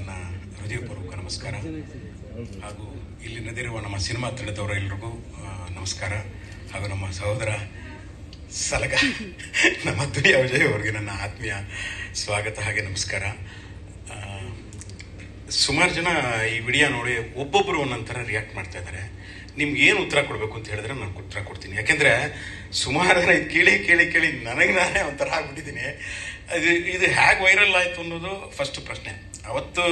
ನನ್ನ ಹೃದಯಪೂರ್ವಕ ನಮಸ್ಕಾರ. ಹಾಗೂ ಇಲ್ಲಿ ನದಿರುವ ನಮ್ಮ ಸಿನಿಮಾ ತಂಡದವರೆಲ್ಲರಿಗೂ ಎಲ್ರಿಗೂ ನಮಸ್ಕಾರ. ಹಾಗೂ ನಮ್ಮ ಸಹೋದರ ಸಲಗ, ನಮ್ಮ ದುನಿಯಾ ವಿಜಯ್ ಅವರಿಗೆ ನನ್ನ ಆತ್ಮೀಯ ಸ್ವಾಗತ ಹಾಗೆ ನಮಸ್ಕಾರ. ಸುಮಾರು ಜನ ಈ ವಿಡಿಯೋ ನೋಡಿ ಒಬ್ಬೊಬ್ಬರು ಒಂದೊಂಥರ ರಿಯಾಕ್ಟ್ ಮಾಡ್ತಾ ಇದ್ದಾರೆ. ನಿಮ್ಗೆ ಏನು ಉತ್ತರ ಕೊಡಬೇಕು ಅಂತ ಹೇಳಿದ್ರೆ ನಾನು ಉತ್ತರ ಕೊಡ್ತೀನಿ. ಯಾಕೆಂದರೆ ಸುಮಾರು ಜನ ಇದು ಕೇಳಿ ಕೇಳಿ ಕೇಳಿ ನನಗೆ ನಾನೇ ಒಂಥರ ಆಗ್ಬಿಟ್ಟಿದ್ದೀನಿ. ಇದು ಇದು ಹೇಗೆ ವೈರಲ್ ಆಯಿತು ಅನ್ನೋದು ಫಸ್ಟ್ ಪ್ರಶ್ನೆ. ಅವತ್ತು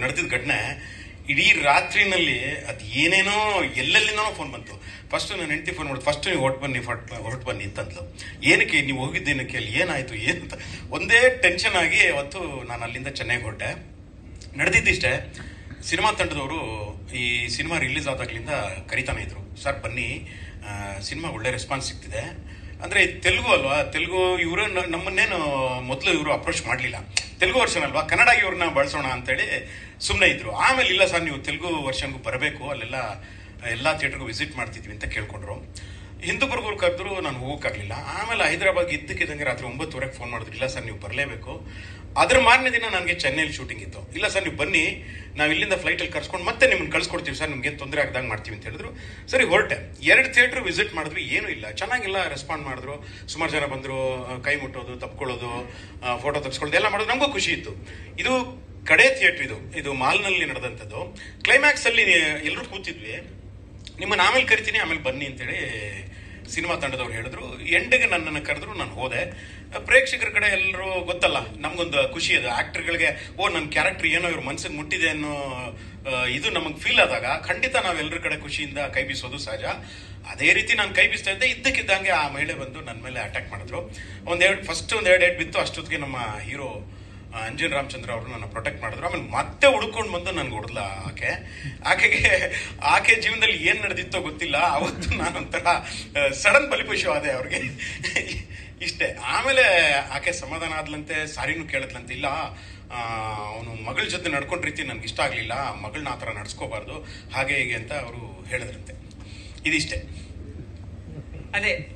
ನಡೆದಿದ್ದ ಘಟನೆ, ಇಡೀ ರಾತ್ರಿನಲ್ಲಿ ಅದು ಏನೇನೋ, ಎಲ್ಲೆಲ್ಲಿಂದನೋ ಫೋನ್ ಬಂತು. ಫಸ್ಟ್ ನಾನು ಹೆಂಡತಿ ಫೋನ್ ಮಾಡಿದ್ರು ಫಸ್ಟ್ ನೀವು ಹೊಟ್ಟು ಬನ್ನಿ ಫಟ್ ಹೊರಟು ಬನ್ನಿ ಅಂತಂದ್ಲು. ಏನಕ್ಕೆ ನೀವು ಹೋಗಿದ್ದೇನಕ್ಕೆ ಅಲ್ಲಿ ಏನಾಯಿತು ಅಂತ ಒಂದೇ ಟೆನ್ಷನ್ ಆಗಿ ಅವತ್ತು ನಾನು ಅಲ್ಲಿಂದ ಚೆನ್ನೈಗೆ ಹೊರಟೆ. ನಡೆದಿದ್ದಿಷ್ಟೇ, ಸಿನಿಮಾ ತಂಡದವರು ಈ ಸಿನಿಮಾ ರಿಲೀಸ್ ಆದಾಗ್ಲಿಂದ ಕರಿತಾನೆ ಇದ್ರು. ಸರ್, ಬನ್ನಿ ಸಿನಿಮಾ ಒಳ್ಳೆ ರೆಸ್ಪಾನ್ಸ್ ಸಿಗ್ತಿದೆ. ಅಂದ್ರೆ ತೆಲುಗು ಅಲ್ವಾ? ತೆಲುಗು ಇವರು ನಮ್ಮನ್ನೇನು ಮೊದಲು ಇವರು ಅಪ್ರೋಚ್ ಮಾಡಲಿಲ್ಲ. ತೆಲುಗು ವರ್ಷನ್ ಅಲ್ವಾ? ಕನ್ನಡ ಇವ್ರನ್ನ ಬಳಸೋಣ ಅಂತೇಳಿ ಸುಮ್ಮನೆ ಇದ್ರು. ಆಮೇಲೆ ಇಲ್ಲ ಸರ್, ನೀವು ತೆಲುಗು ವರ್ಷನ್ಗೂ ಬರಬೇಕು. ಅಲ್ಲೆಲ್ಲ, ಎಲ್ಲ ಥಿಯೇಟರ್ಗೂ ವಿಸಿಟ್ ಮಾಡ್ತಿದ್ವಿ ಅಂತ ಕೇಳ್ಕೊಂಡ್ರು. ಹಿಂದೂಪುರ್ಗೂರು ಕರೆದ್ರು ನಾನು ಹೋಗೋಕ್ಕಾಗಲಿಲ್ಲ ಆಮೇಲೆ ಹೈದರಾಬಾದ್ ಇದ್ದಕ್ಕಿದ್ದಂಗೆ ರಾತ್ರಿ ಒಂಬತ್ತುವರೆಗೆ ಫೋನ್ ಮಾಡಿದ್ರು, ಇಲ್ಲ ಸರ್, ನೀವು ಬರಲೇಬೇಕು. ಅದ್ರ ಮಾರನೇ ದಿನ ನನಗೆ ಚೆನ್ನೈಲಿ ಶೂಟಿಂಗ್ ಇತ್ತು. ಇಲ್ಲ ಸರ್, ನೀವು ಬನ್ನಿ, ನಾವು ಇಲ್ಲಿಂದ ಫ್ಲೈಟಲ್ಲಿ ಕರ್ಸ್ಕೊಂಡು ಮತ್ತೆ ನಿಮ್ಮನ್ನು ಕಳ್ಸ್ಕೊಡ್ತೀವಿ ಸರ್ ನಿಮ್ಗೆ ತೊಂದರೆ ಆಗ್ದಂಗೆ ಮಾಡ್ತೀವಿ ಅಂತ ಹೇಳಿದ್ರು. ಸರಿ, ಹೊರಟೆ. ಎರಡು ಥಿಯೇಟ್ರ್ ವಿಸಿಟ್ ಮಾಡಿದ್ವಿ ಏನೂ ಇಲ್ಲ. ಚೆನ್ನಾಗಿಲ್ಲ ರೆಸ್ಪಾಂಡ್ ಮಾಡಿದ್ರು. ಸುಮಾರು ಜನ ಬಂದರು, ಕೈ ಮುಟ್ಟೋದು, ತಪ್ಕೊಳ್ಳೋದು ಫೋಟೋ ತಗ್ಸ್ಕೊಳ್ಳೋದು, ಎಲ್ಲ ಮಾಡೋದು. ನಮಗೂ ಖುಷಿ ಇತ್ತು. ಇದು ಕಡೆ ಥಿಯೇಟ್ರ್ ಇದು. ಇದು ಮಾಲ್ನಲ್ಲಿ ನಡೆದಂಥದ್ದು. ಕ್ಲೈಮ್ಯಾಕ್ಸ್ ಅಲ್ಲಿ ಎಲ್ಲರೂ ಕೂತಿದ್ವಿ. ನಿಮ್ಮನ್ನ ಆಮೇಲೆ ಕರಿತೀನಿ, ಆಮೇಲೆ ಬನ್ನಿ ಅಂತೇಳಿ ಸಿನಿಮಾ ತಂಡದವ್ರು ಹೇಳಿದ್ರು. ಎಂಡಿಗೆ ನನ್ನನ್ನು ಕರೆದ್ರು, ನಾನು ಹೋದೆ. ಪ್ರೇಕ್ಷಕರ ಕಡೆ ಎಲ್ಲರೂ ಗೊತ್ತಲ್ಲ, ನಮಗೊಂದು ಖುಷಿ ಅದು. ಆ್ಯಕ್ಟ್ರ್ಗಳಿಗೆ ಓ ನನ್ನ ಕ್ಯಾರೆಕ್ಟರ್ ಏನೋ ಇವ್ರ ಮನ್ಸಿಗೆ ಮುಟ್ಟಿದೆ ಅನ್ನೋ ಇದು ನಮಗೆ ಫೀಲ್ ಆದಾಗ ಖಂಡಿತ ನಾವೆಲ್ಲರ ಕಡೆ ಖುಷಿಯಿಂದ ಕೈ ಬೀಸೋದು ಸಹಜ. ಅದೇ ರೀತಿ ನಾನು ಕೈ ಬೀಸ್ತಾ ಇದ್ದೆ, ಇದ್ದಕ್ಕಿದ್ದಂಗೆ ಆ ಮಹಿಳೆ ಬಂದು ನನ್ನ ಮೇಲೆ ಅಟ್ಯಾಕ್ ಮಾಡಿದ್ರು. ಒಂದೆರಡು ಫಸ್ಟ್ ಒಂದೆರಡು ಏಟ್ ಬಿತ್ತು, ಅಷ್ಟೊತ್ತಿಗೆ ನಮ್ಮ ಹೀರೋ ಅಂಜನ್ ರಾಮಚಂದ್ರ ಅವರು ನನ್ನ ಪ್ರೊಟೆಕ್ಟ್ ಮಾಡಿದ್ರು. ಆಮೇಲೆ ಮತ್ತೆ ಹುಡ್ಕೊಂಡು ಬಂದು ನನ್ಗೆ ಹೊಡೆದ್ಲ ಆಕೆ. ಆಕೆಗೆ, ಆಕೆ ಜೀವನದಲ್ಲಿ ಏನು ನಡೆದಿತ್ತೋ ಗೊತ್ತಿಲ್ಲ. ಅವತ್ತು ನಾನೊಂಥರ ಸಡನ್ ಬಲಿಪಶು ಆದೆ ಅವ್ರಿಗೆ. ಇಷ್ಟೇ. ಆಮೇಲೆ ಆಕೆ ಸಮಾಧಾನ ಆದ್ಲಂತೆ, ಸಾರಿನೂ ಕೇಳದ್ಲಂತೆ, ಇಲ್ಲ ಅವನು ಮಗಳ ಜೊತೆ ನಡ್ಕೊಂಡ ರೀತಿ ನನ್ಗೆ ಇಷ್ಟ ಆಗಲಿಲ್ಲ. ಮಗಳನ್ನ ಆ ಥರ ನಡ್ಸ್ಕೋಬಾರ್ದು. ಹಾಗೆ ಹೀಗೆ ಅಂತ ಅವರು ಹೇಳಿದ್ರಂತೆ. ಇದಿಷ್ಟೇ. ಅದೇ